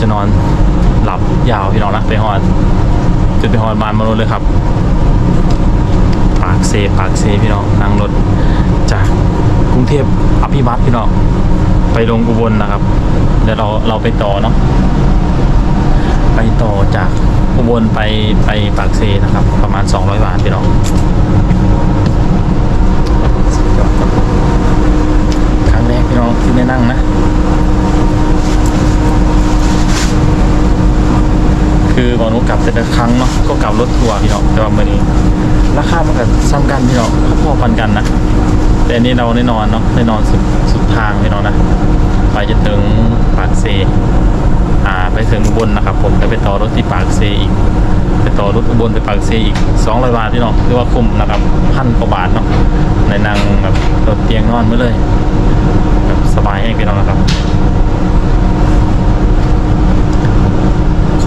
จะนอนหลับยาวพี่น้องนะไปหอนจนไปหอนบานมารถเลยครับ ปากเซปากเซพี่น้องนั่งรถจากกรุงเทพอภิวัตพี่น้องไปลงอุบลนะครับเดี๋ยวเราเราไปต่อเนาะไปต่อจากอุบลไปไปปากเซนะครับ ประมาณ 200 บาทพี่น้องครับผมครั้งแรกพี่น้องที่ได้นั่งนะ คือก่อนนุกลับแต่ละครั้งเนาะก็กลับรถทัวร์พี่น้องแต่ว่ามื่อนี้ราคามันก็ซ้ำกันพี่น้องพอๆกันกันนะแต่อันนี้เราได้นอนเนาะได้นอนสุดสุดทางพี่น้องนะไปจะถึงปากเซอ่าไปถึงอุบลนะครับผมแล้วไปต่อรถที่ปากเซอีกไปต่อรถอุบลไปปากเซอีก200บาทพี่น้องเรียกว่าคุ้มนะครับพันกว่าบาทเนาะในนางแบบรถเตียงนอนมาเลยแบบสบายให้พี่น้องนะครับ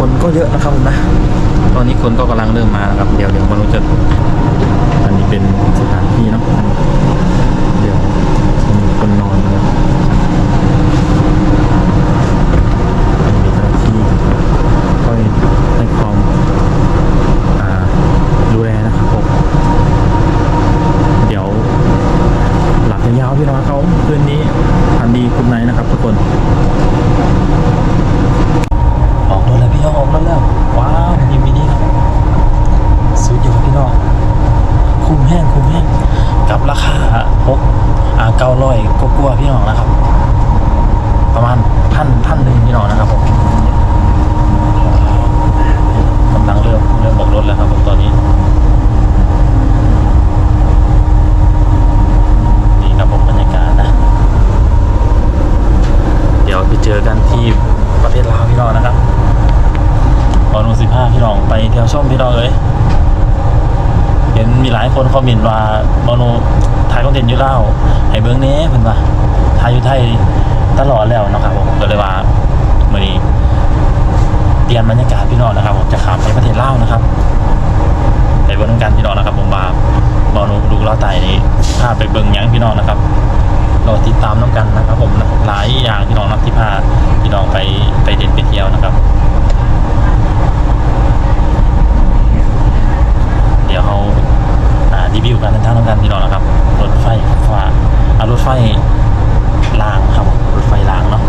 คนก็เยอะนะครับผมนะ ตอนนี้คนก็กำลังเริ่มมานะครับ เดี๋ยวเดี๋ยวไมารู้จะอันนี้เป็นสถานที่เนาะเดี๋ยวจะมีคนนอนนะครับ มีเจ้าหน้าที่คอยให้ความอ่าดูแลนะครับผม เดี๋ยวหลับยาวๆพี่น้องเขาคืนนี้ฝันดีคุณไนท์นะครับทุกคน ออกรถแล้วพี่น้องออกรถแล้ว ว้าวยินดีครับสุดยอดพี่น้อง คุ้มแห้งคุ้มแห้งกับราคาหกอ่าเก้าร้อยกว่าๆพี่น้องนะครับ ประมาณพันพันหนึ่งพี่น้องนะครับผมกำลังเริ่มเริ่มออกรถแล้วครับผมตอนนี้ นี่ครับผมบรรยากาศนะ เดี๋ยวไปเจอกันที่ประเทศลาวพี่น้องนะครับตอนวันสิบห้าพี่น้องไปเที่ยวชมพี่น้องเลย เห็นมีหลายคนคอมเมนต์ว่าบอโนถ่ายคอนเทนต์อยู่เล่าให้เบิ้งเนี้เพิ่นว่าถ่ายอยู่ไทยตลอดแล้วนะครับผมก็เลยว่ามื่อนี้เปลี่ยนบรรยากาศพี่น้องนะครับผมจะขับไปประเทศลาวนะครับไปเบิ้งกันพี่น้องนะครับผมว่าบอโนลูกเล่าไต่นี้พาไปเบิ้งยังพี่น้องนะครับรอติดตามน้องกันนะครับ ผมนะหลายอย่างพี่น้องนะที่พาพี่น้องไปไปเด่นไปเที่ยวนะครับ เดี๋ยวเขา วิวการเดินทางน้ำกันพี่น้องนะครับรถไฟฟ้าอ่ารถไฟรางครับรถไฟรางเนาะ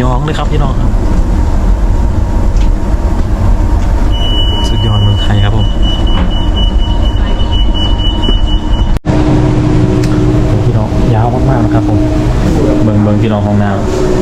ย้องเลยครับพี่น้องครับสุดยอดเมืองไทยครับผมพี่น้องยาวมากๆนะครับผมเบิงเบิงพี่น้องห้องน้ำ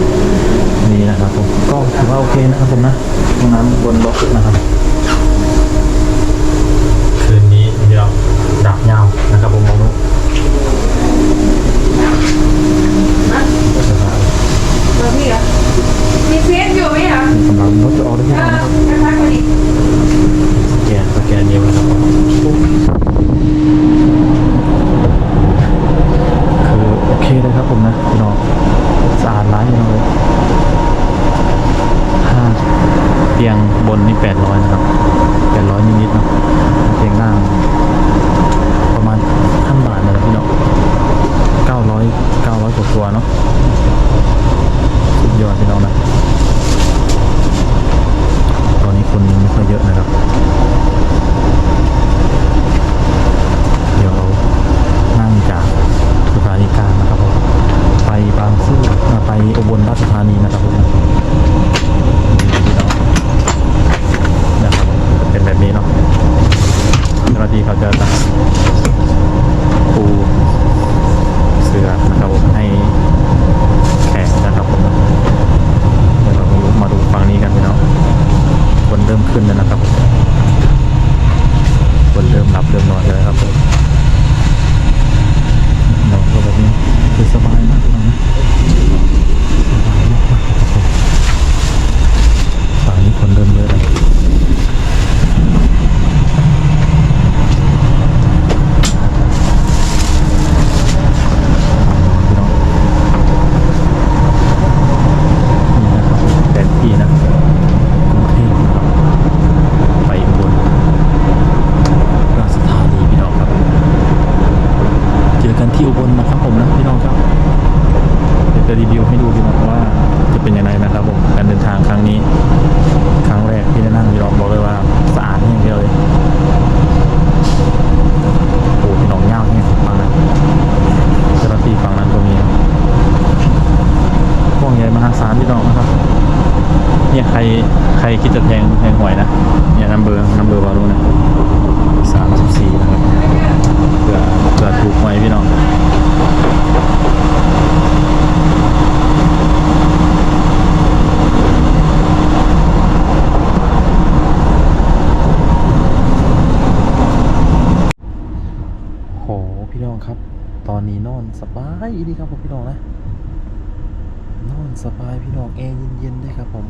เย็นๆด้ครับผม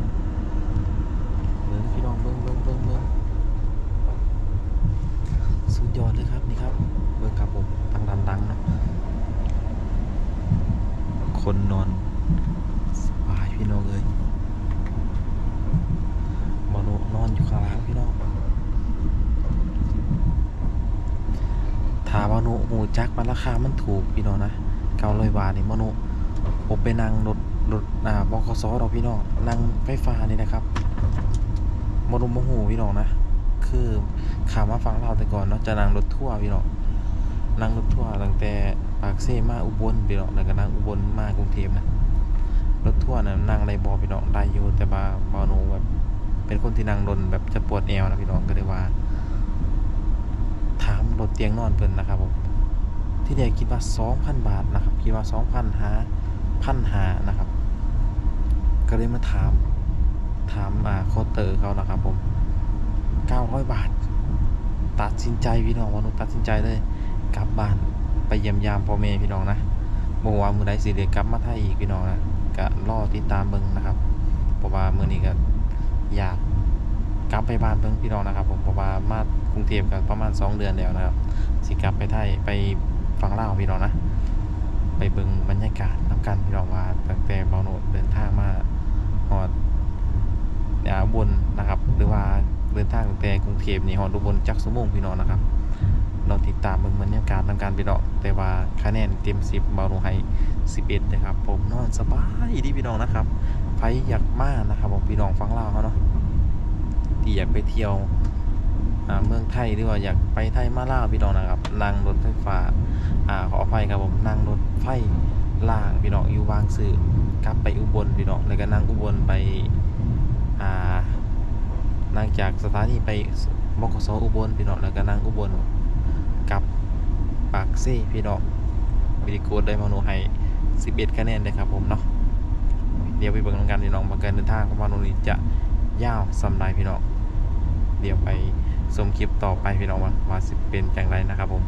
เบิ้งพี่น้องเบิ้งเบิ้งเบิ้งเบิ้งสุดยอดเลยครับนี่ครับเบิ้งครับผมดังดังดังๆนะคนนอนสบายพี่น้องเลยมโนนอนอยู่ข้างล่างพี่น้องถามว่าโนหูจักมันราคามันถูกพี่น้องนะเก้าร้อยบาทนี่มโนผมไปนั่งรถ รถอ่าบกสเราพี่น้องนั่งไฟฟ้านี่นะครับมรุมโมโหพี่น้องนะ คือขามาฟังเราแต่ก่อนเนาะจะนั่งรถทั่วร์พี่น้องนั่งรถทั่วร์ตั้งแต่ปากเซมาอุบลพี่น้องแล้วก็นั่งอุบลมากรุงเทพนะรถทั่วร์นะนั่งไรบอพี่น้องได้อยู่แต่บาบาโนแบบเป็นคนที่นั่งรนแบบจะปวดแอวนะพี่น้องก็เลยว่า ถามรถเตียงนอนเพิ่นนะครับผมที่เดียคิดว่า2,000 บาทนะครับคิดว่า2,000หาพันหานะครับ ก็เลยมาถาม ถามอ่าโคเตอร์เขานะครับผม900บาท ตัดสินใจพี่น้องวันนุตัดสินใจเลย กลับบ้านไปเยี่ยมยามพ่อแม่พี่น้องนะบอกว่ามือใดสิเดกลับมาไทยอีกพี่น้องนะก็รอติดตามเบิ่งนะครับ เพราะว่ามือนี้ก็อยากกลับไปบ้านเบิ่งพี่น้องนะครับ ผมเพราะว่ามากรุงเทพกันประมาณ 2 เดือนแล้วนะครับ สิกลับไปไทยไปฟังเล่าพี่น้องนะ ไปเบิ่งบรรยากาศน้ำกันพี่น้องว่าตั้งแต่เบาโนดเดินทางมา ฮอดอ่าอุบนนะครับ หรือว่าเดินทางแต่กรุงเทพนี่ฮอดอุบลจักสมงพี่น้องนะครับเราติดตามเบิ่งบรรยากาศทำการพี่น้องแต่ว่าคะแนนเต็ม10บาลงให้11นะครับ ผมนอนสบายดีพี่น้องนะครับไผอยากมากนะครับผมพี่น้องฟังเล่าเขาเนาะที่อยากไปเที่ยวเมืองไทยหรือว่าอยากไปไทยมาล่าพี่น้องนะครับนั่งรถไฟฟ้าอ่าขออภัยครับผมนั่งรถไฟ ล่างพี่น้องอยู่บางซื่อกลับไปอุบลพี่น้องแล้วก็นั่งอุบลไปอ่านั่งจากสถานีไปบกสอุบลพี่น้องแล้วก็นั่งอุบลกลับปากเซ่พี่น้องวิดีโกได้มาโนให้11คะแนนเลยครับผมเนาะเดี๋ยวไปเบิ่งกันพี่น้องว่าการเดินทางของมาโนนี้จะยาวสำไรพี่น้องเดี๋ยวไปชมคลิปต่อไปพี่น้องว่าว่าสิเป็นจังไรนะครับผม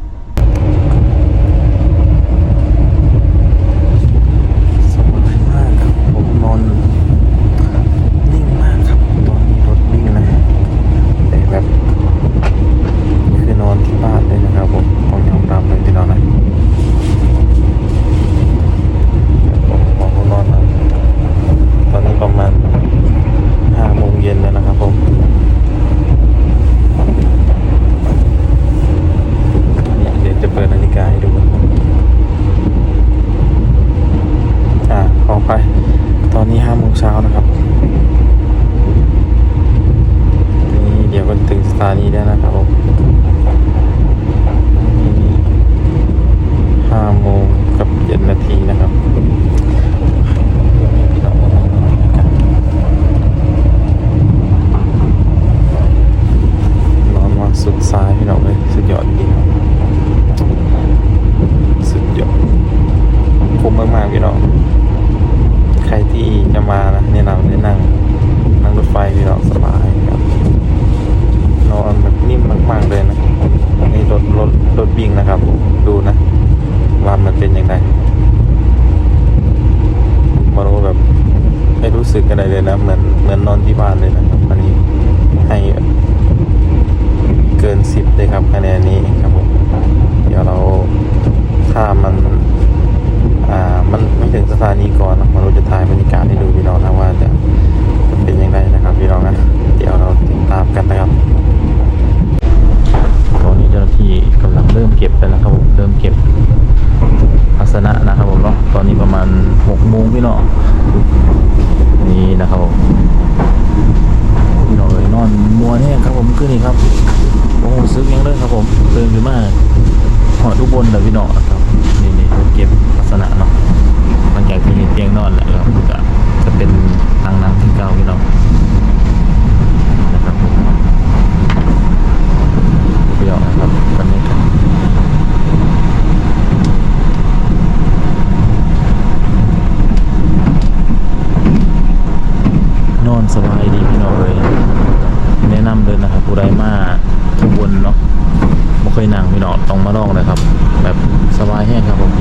แห้งครับผม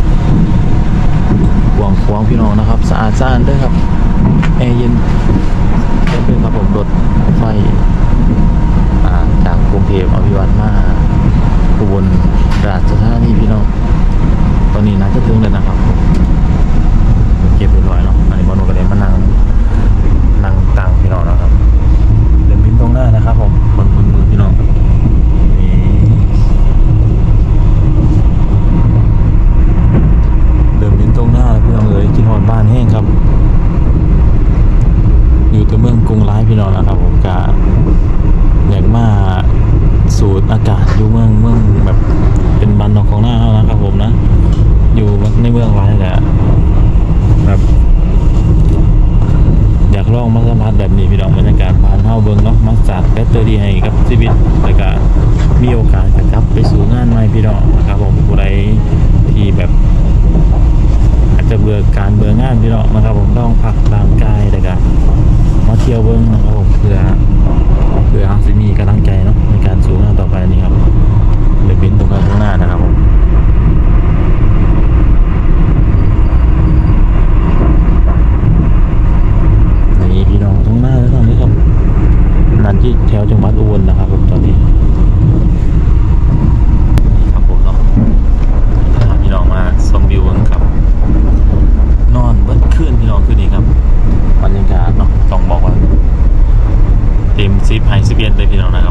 หวงควงพี่น้องนะครับ สะอาดสะอาดด้วยครับแอร์เย็นเย็นด้วยครับผมรถไฟจากกรุงเทพอภิวัตมาอุบลราชธานีพี่น้อง ตอนนี้นะจะถึงเลยนะครับ เก็บเรียบร้อยเนาะเลยมานั่งนั่งตังพี่น้องนะครับ เดินพิมพ์ตรงหน้านะครับผมบนบนมือพี่น้องนี่เดินพิมพ์ตรงหน้าพี่น้ บ้านแห้งครับ อยู่กับเมืองกรุงร้ายพี่น้องนะครับผมกาอยากมาสูดอากาศอยู่เมืองเมืองแบบเป็นบันนอกของหน้าเานะครับผมนะ อยู่ในเมืองร้ายแหละแบบอยากลองมาสัมผัสแบบนี้พี่น้องบรรยากาศผ่านเฮาเบิงเนาะมาสาดแบตเตอรี่ให้กับชีวิตแล้วก็มีโอกาสจะกลับไปสู่งานใหม่พี่น้องนะครับผมผู้ใดที่แบบ จะเบื่อการเบื่องานพี่น้องนะครับผมต้องพักร่างกายแล้วก็มาเที่ยวเบิ่งนะครับผมเพื่อเพื่อเอาสิมีกำลังใจเนาะในการสู่งานต่อไปนี่ครับเดี๋ยวบินตรงข้างหน้านะครับผมนี่พี่น้องตรงหน้าแล้วตอนนี้ครับนั่นที่แถวจังหวัดอุบลนะครับผมตอนนี้ครับผมเนาะถ้าพี่น้องมาชมวิวกันครับ นอนเบิ้คืนพี่น้องคืนนี้ครับบรรยากาศเนาะต้องบอกว่าเต็มซิปไฮซิเบียนเลยพี่น้องนะ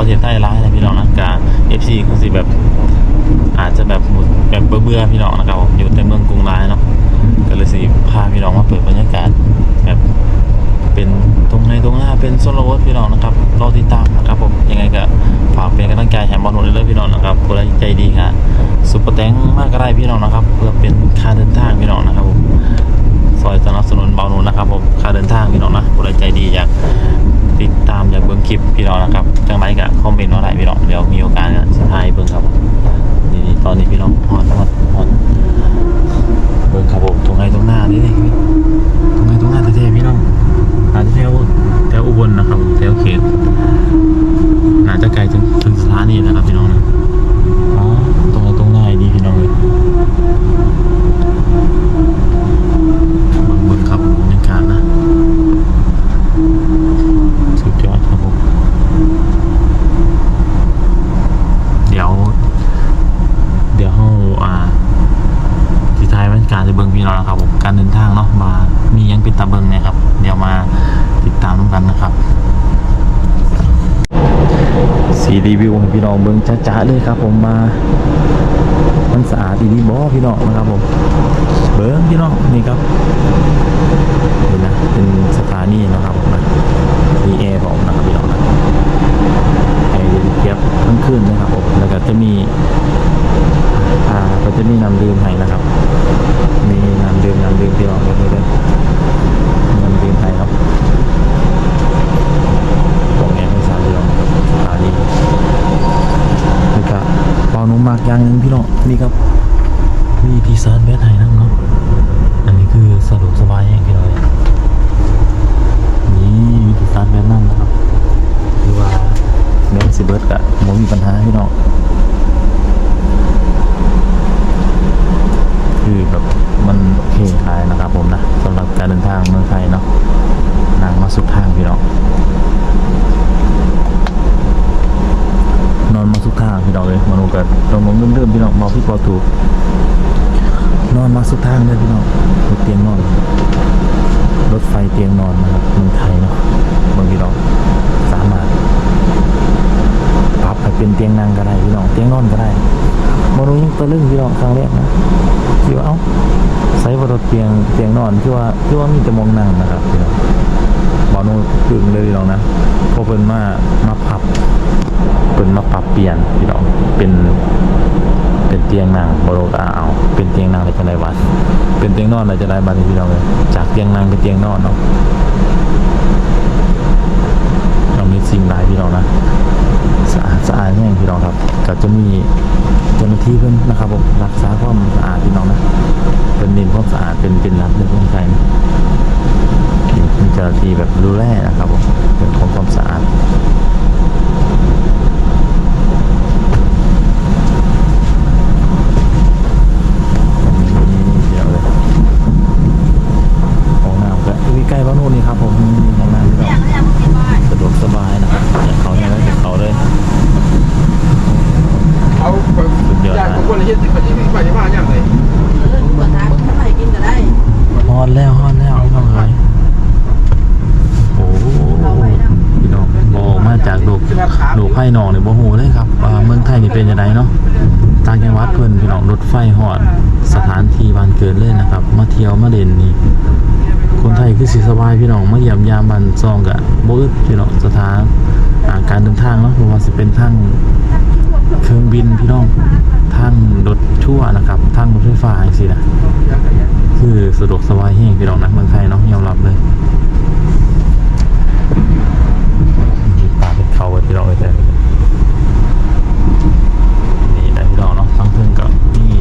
ประเทศไทยร้ายนะพี่น้องนะกาเอฟซีคงสิแบบ อาจจะแบบหมด เพื่อพี่น้องนะครับผมอยู่แต่เมืองกรุงร้ายเนาะก็เลยสิพาพี่น้องมาเปิดบรรยากาศแบบเป็นตรงในตรงหน้าเป็นโซนโรสพี่น้องนะครับรอติดตามนะครับผมยังไงก็ฝากเป็นกำลังใจให้บอลหนุนเลยพี่น้องนะครับผู้ใดใจดีครับซุปเปอร์แตงมากก็ได้พี่น้องนะครับ เพื่อเป็นค่าเดินทางพี่น้องนะครับผมซอยสนับสนุนเบาหนุนนะครับผมค่าเดินทางพี่น้องนะผู้ใดใจดีอยากติดตามอยากเบิ่งคลิปพี่น้องนะครับจังไรก็คอมเมนต์มาได้พี่น้องเดี๋ยวมีโอกาสก็สุดท้ายเบิ่งครับ นี่ตอนนี้พี่น้องหอนหอนหอนเบิ่งครับผมตรงไหนตรงหน้านี่นี่ตรงไหนตรงหน้าเท่ๆพี่น้องอาจจะแถวแถวอุบลนะครับแถวเขตน่าจะไกลถึงถึงสถานีนะครับพี่น้องนะอ๋อตรงไหนตรงหน้าดีพี่น้องเลย เบิ่งครับบรรยากาศนะ สุดยอดครับผม เดี๋ยว เดี๋ยวเราอ่าที่ท้ายบรรยากาศจะเบิ่งพี่น้องนะครับผมการเดินทางเนาะมามียังเป็นตาเบิ่งเนี่ยครับ เดี๋ยวมาติดตามกันนะครับ สีรีวิวให้ พี่น้องเบิ้งจ้าๆเลยครับ ผมมา มันสะอาดดีบ่พี่น้องนะครับผม เบิ้งพี่น้องนี่ครับ นี่นะเป็นสถานีนะครับผมนะมีแอร์บอกนะครับพี่น้องนะแอร์เย็นเจี๊ยบทั้งคืนนะครับผมแล้วก็จะมี อ่าก็จะมีน้ำดื่มให้นะครับ มีน้ำดื่มน้ำดื่มพี่น้องกันด้วยน้ำดื่มให้ครับตรงนี้ไม่ทราบพี่น้องสถานีนี่ก็เปาหนุ่มมากอย่างหนึงพี่น้องนี่ครับ มีที่ซานแบทไห้น้ำเนาะ อันนี้คือสะดวกสบายแห้งพี่น้อยนี่วิธีการแบบนั่งนะครับ คือว่าแมนซิเบิร์ดกะมมีปัญหาพี่น้อง คือแบบมันโอเคทายนะครับผมนะสำหรับการเดินทางเมืองไทยเนาะนั่งมาสุดทางพี่น้อง นอนมาสุดทางพี่น้องเลยมนุษย์กันลงมเริ่มๆพี่น้องเมาพี่ปอถูก นอนมาสุดทางเลยพี่น้องรถเตียงนอน รถไฟเตียงนอนนะครับเมืองไทยเนาะบางพี่น้องสามารถปรับให้เป็นเตียงนั่งก็ได้พี่น้องเตียงนอนก็ได้มนุษย์ยังตะลึงพี่น้องครั้งแรกนะคิดว่าเอ้าใส่บนรถเตียงเตียงนอนที่ว่าที่ว่ามีแต่มองนั่งนะครับพี่น้องบอนุพึงเลยพี่น้องนะเพอเป็นมามาพับเป็นมาปรับเปลี่ยนพี่น้องเป็นเป็นเตียงนั่งบโรกาเอา เป็นเตียงนั่งอะไรจะได้บัตเป็นเตียงนอนอะไรจะได้บัตพี่น้องเลยจากเตียงนั่งเป็นเตียงนอนเนาะเรามีสิ่งหลายพี่น้องนะ น้องครับ ก็จะมีเจ้าหน้าที่เพิ่นนะครับผมรักษาความสะอาดพี่น้องนะเป็นดินความสะอาดเป็นเป็นรับในคนไทยมีเจ้าหน้าที่แบบดูแลนะครับผมเป็นของความสะอาด เดี๋ยวเลยห้องน้ำก็อยู่ใกล้บ้านโน่นนี่ครับผมมีห้องน้ำที่แบบสะดวกสบายนะครับอยากเขาเนี่ยก็จะเขาเลย เอาอยากของคนละเฮ็ดที่ปฏิบัติปฏิบัติอย่างไร เออเปิดร้านถ้าใครกินก็ได้ ฮอนแล้วฮอนแล้วพี่น้องเอ้ยโอ้โหพี่น้องโอ้มาจากดูกดูก ไผ่หนองเนี่ยโมโหเลยครับเมืองไทยนี่เป็นยังไงเนาะต่างจังหวัดเพิ่นพี่น้องรถไฟหอด สถานที่บ้านเกิดเลยนะครับ มาเที่ยวมาเล่นนี่คนไทยคือสิสบายพี่น้องมาเยี่ยมยามบันซองกะบ่อึดพี่น้องสถานาการเดินทางเนาะบ่ว่าสิเป็นทางเครื่องบินพี่น้องทางรถชั่วนะครับทางรถไฟฟ้าจังซี่นะคือสะดวกสบายแฮงพี่น้องนะเมืองไทยเนาะยอมรับเลยมีป่าเป็นเขาพี่น้องไว้แต่นี่ได้พี่น้องเนาะทั้งเพิ่งกับนี่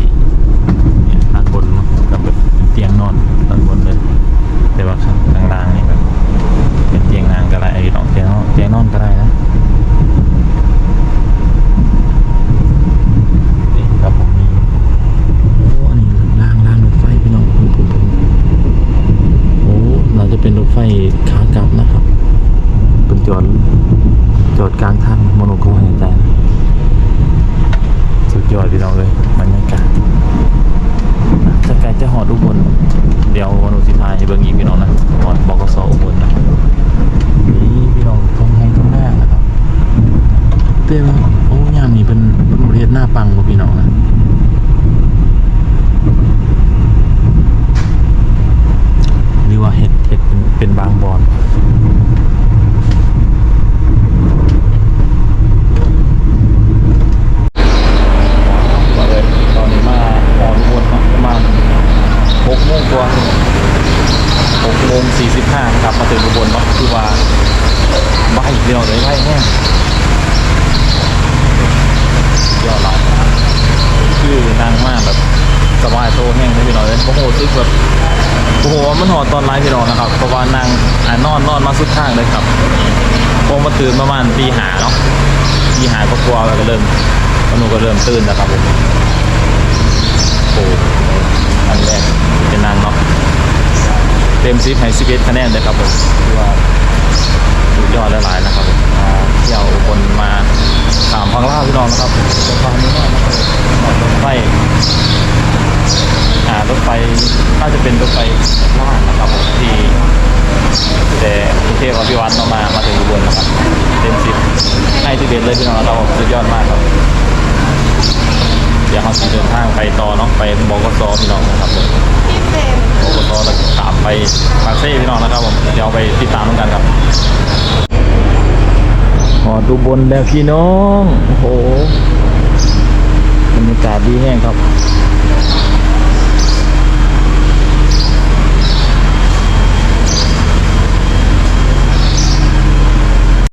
เนี่ยด้านบนเนาะกับแบบเตียงนอนด้านบนเลย แต่ว่าข้างล่างนี่แบบเป็นเตียงนางก็ได้ไอ้ดอกเตียงนอนเตียงนอนก็ได้นะนี่ครับผมมีโอ้อันนี้รางรางรถไฟพี่น้องโอ้เราจะเป็นรถไฟขากลับนะครับ เป็นจอดจอดกลางทางโมโนโกะเห็นใจนะสุดยอดพี่น้องเลยบรรยากาศ จะไกลจะหอดอุบลเดี๋ยววันอุสิทายให้เบิ่งอีกพี่น้องนะหอดบกสอุบลนะนี่พี่น้องตรงให้ตรงหน้านะครับ น้าปังบ่พี่น้องนะหรือว่าเห็ดเห็ดเป็นเป็นบางบอนว่าเลยตอนนี้มาหอทุกคนเนาะประมาณหกโมงกว่าหกโมงสี่สิบห้ากลับมาถึงอุบลเนาะคือว่าใบเดียวเลยใบแห้ง ยอดหลายคือนางมากแบบสบายโตแห้งเลยพี่น้องเลยโอ้โหซึกแบบโอ้โหมันหอดตอนไลฟ์พี่น้องนะครับเพราะว่านางอ่านอนนอนมาสุดข้างเลยครับพงมาตื่นประมาณตีหาเนาะตีหาก็กลัวแล้วก็เริ่มแล้ว ตื่นแล้วครับผมโอ้โหอันแรกเป็นนางเนาะเต็มซิปให้สิบเอ็ดคะแนนเลยครับผมคือว่าสุดยอดหลายๆนะครับผมเที่ยวอุบนมาถามฟังล่าวพี่น้องนะครับจะฟังนี้มากนะครับรถไฟอ่ารถไฟน่าจะเป็นรถไฟล่านะครับผมที่แต่กรุงเทพอภิวัตน์มามาถึงอุบลนะครับเต็มสิบให้ที่เด็ดเลยพี่น้องเราสุดยอดมากครับ เดี๋ยวเราจะเดินทางไปต่อเนาะไปบกสพี่น้องนะครับที่เฟมบกสแล้วตามไปปาเซ่พี่น้องนะครับผมเดี๋ยวไปติดตามกันครับหอดูบนแล้วพี่น้องโอ้โหบรรยากาศดีแห้งครับ